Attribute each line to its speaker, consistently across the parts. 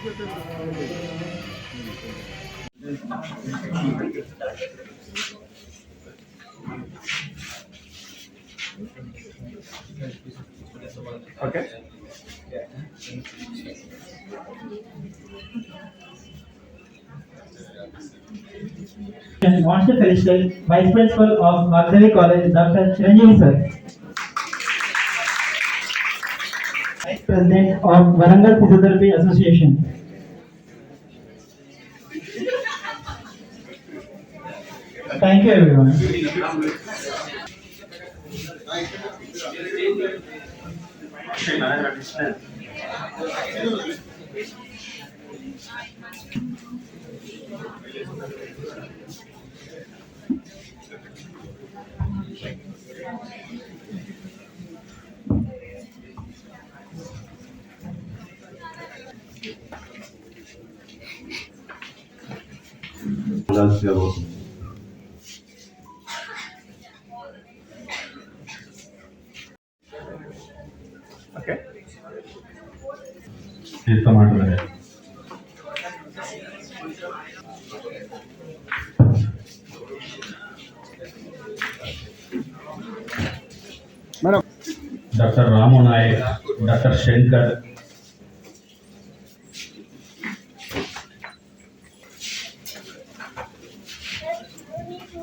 Speaker 1: Okay.
Speaker 2: And Monster Felicitas, Vice Principal of Magdalene College, Dr. Chiranjeevi sir. Vice President of Warangal Physiotherapy Association. Thank you, everyone.
Speaker 3: हजार
Speaker 1: share
Speaker 3: होते
Speaker 1: ये
Speaker 3: टमाटर है doctor Ram Nayak
Speaker 1: doctor Shankar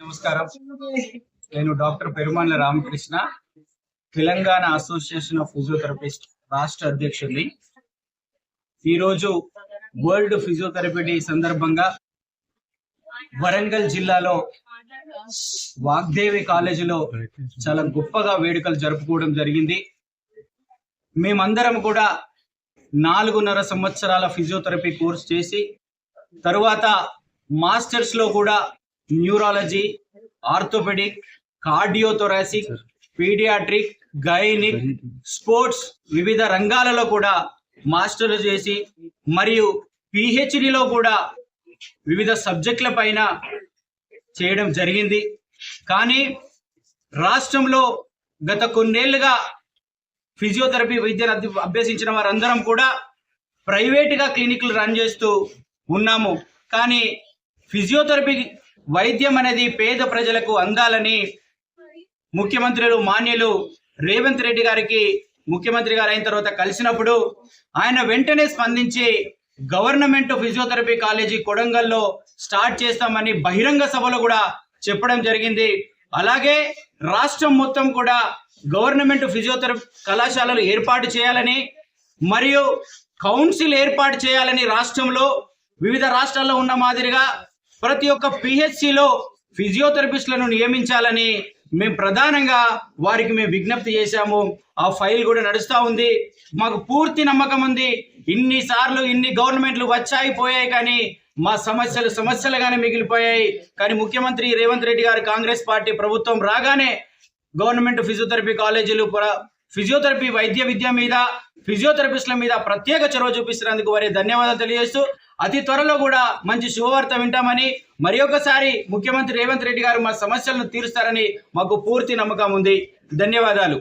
Speaker 4: నమస్కారం నేను doctor Perumanla Ramakrishna Telangana association of physiotherapist రాష్ట్ర అధ్యక్షుడిని ఈరోజు వరల్డ్ ఫిజియోథెరపీ డే సందర్భంగా వరంగల్ జిల్లాలో వాగ్దేవి కాలేజీలో చాలా గొప్పగా వేడుకలు జరుపుకోవడం జరిగింది మేమందరం కూడా నాలుగున్నర సంవత్సరాల ఫిజియోథెరపీ కోర్స్ చేసి తరువాత మాస్టర్స్లో కూడా neurology orthopaedic cardiothoracic paediatric gynaec sports వివిధ రంగాలలో కూడా మాస్టర్లు చేసి మరియు పిహెచ్డిలో కూడా వివిధ సబ్జెక్టుల పైన చేయడం జరిగింది కానీ రాష్ట్రంలో గత కొన్నేళ్లుగా ఫిజియోథెరపీ వైద్యాలు అభ్యసించిన వారందరం కూడా ప్రైవేటుగా క్లినిక్లు రన్ చేస్తూ ఉన్నాము కానీ ఫిజియోథెరపీ వైద్యం అనేది పేద ప్రజలకు అందాలని ముఖ్యమంత్రులు మాన్యులు రేవంత్ రెడ్డి గారికి ముఖ్యమంత్రి గారు అయిన తర్వాత కలిసినప్పుడు ఆయన వెంటనే స్పందించి గవర్నమెంట్ ఫిజియోథెరపీ కాలేజీ కొడంగల్లో స్టార్ట్ చేస్తామని బహిరంగ సభలో కూడా చెప్పడం జరిగింది అలాగే రాష్ట్రం మొత్తం కూడా గవర్నమెంట్ ఫిజియోథెరపీ కళాశాలలు ఏర్పాటు చేయాలని మరియు కౌన్సిల్ ఏర్పాటు చేయాలని రాష్ట్రంలో వివిధ రాష్ట్రాల్లో ఉన్న మాదిరిగా ప్రతి ఒక్క పిహెచ్సిలో ఫిజియోథెరపిస్టులను నియమించాలని మేము ప్రధానంగా వారికి మేము విజ్ఞప్తి చేశాము ఆ ఫైల్ కూడా నడుస్తూ ఉంది మాకు పూర్తి నమ్మకం ఉంది ఇన్నిసార్లు ఇన్ని గవర్నమెంట్లు వచ్చాయి పోయాయి కానీ మా సమస్యలు సమస్యలుగానే మిగిలిపోయాయి కానీ ముఖ్యమంత్రి రేవంత్ రెడ్డి గారు కాంగ్రెస్ పార్టీ ప్రభుత్వం రాగానే గవర్నమెంట్ ఫిజియోథెరపీ కాలేజీలు ఫిజియోథెరపీ వైద్య విద్య మీద ఫిజియోథెరపిస్టుల మీద ప్రత్యేక చొరవ చూపిస్తున్నందుకు వారి ధన్యవాదాలు తెలియజేస్తూ అతి త్వరలో కూడా మంచి శుభవార్త వింటామని మరి ఒకసారి ముఖ్యమంత్రి రేవంత్ రెడ్డి గారు మా సమస్యలను తీరుస్తారని మాకు పూర్తి నమ్మకం ఉంది ధన్యవాదాలు